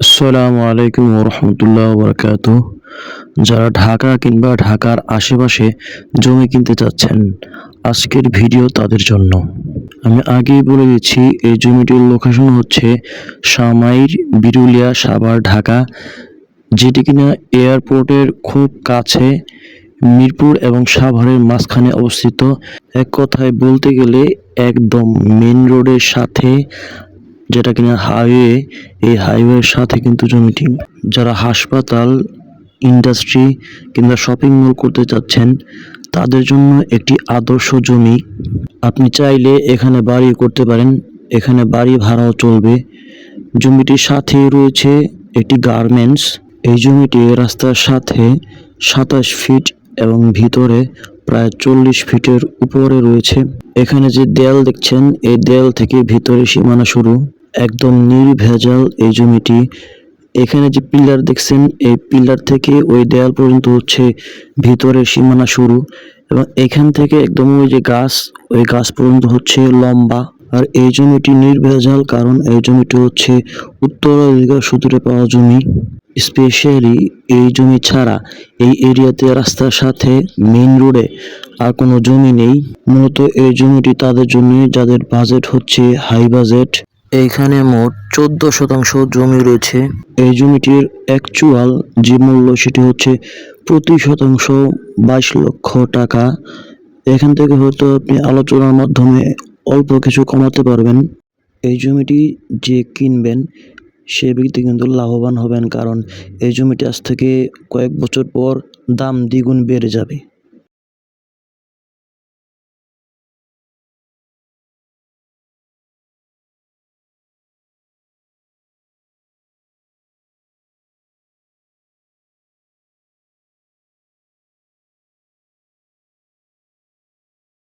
আসসালামু আলাইকুম রহমতুল্লাহ বরকাত যারা ঢাকা কিংবা ঢাকার আশেপাশে জমি কিনতে চাচ্ছেন, আজকের ভিডিও তাদের জন্য। আমি আগেই বলে দিচ্ছি, এই জমিটির লোকেশন হচ্ছে সামাইর বিরুলিয়া সাভার, ঢাকা, যেটি কিনা এয়ারপোর্টের খুব কাছে মিরপুর এবং সাভারের মাঝখানে অবস্থিত। এক কথায় বলতে গেলে একদম মেন রোডের সাথে যেটা কিনা হাইওয়ে এই হাইওয়ের সাথে কিন্তু জমিটি যারা হাসপাতাল ইন্ডাস্ট্রি কিংবা শপিং মল করতে চাচ্ছেন, তাদের জন্য একটি আদর্শ জমি। আপনি চাইলে এখানে বাড়ি করতে পারেন, এখানে বাড়ি ভাড়াও চলবে। জমিটির সাথে রয়েছে একটি গার্মেন্টস এই জমিটি রাস্তার সাথে সাতাশ ফিট এবং ভিতরে প্রায় চল্লিশ ফিটের উপরে রয়েছে। এখানে যে দেয়াল দেখছেন, এই দেয়াল থেকে ভিতরে সীমানা শুরু। একদম নির্ভেজাল এই জমিটি। এখানে যে পিলার দেখছেন, এই পিলার থেকে ওই দেয়াল পর্যন্ত হচ্ছে ভিতরের সীমানা শুরু এবং এখান থেকে একদম ওই যে গাছ, ওই গাছ পর্যন্ত হচ্ছে লম্বা। আর এই জমিটি নির্ভেজাল কারণ এই জমিটি হচ্ছে উত্তরাধিকার সূত্রে পাওয়া জমি। স্পেশালি এই জমি ছাড়া এই এরিয়াতে রাস্তার সাথে মেইন রোডে আর কোনো জমি নেই। মূলত এই জমিটি তাদের জন্য যাদের বাজেট হচ্ছে হাই বাজেট। এইখানে মোট চোদ্দ শতাংশ জমি রয়েছে। এই জমিটির অ্যাকচুয়াল যে মূল্য সেটি হচ্ছে প্রতি শতাংশ বাইশ লক্ষ টাকা। এখান থেকে হয়তো আপনি আলোচনার মাধ্যমে অল্প কিছু কমাতে পারবেন। এই জমিটি যে কিনবেন, সে ব্যক্তি কিন্তু লাভবান হবেন, কারণ এই জমিটি আজ থেকে কয়েক বছর পর দাম দ্বিগুণ বেড়ে যাবে।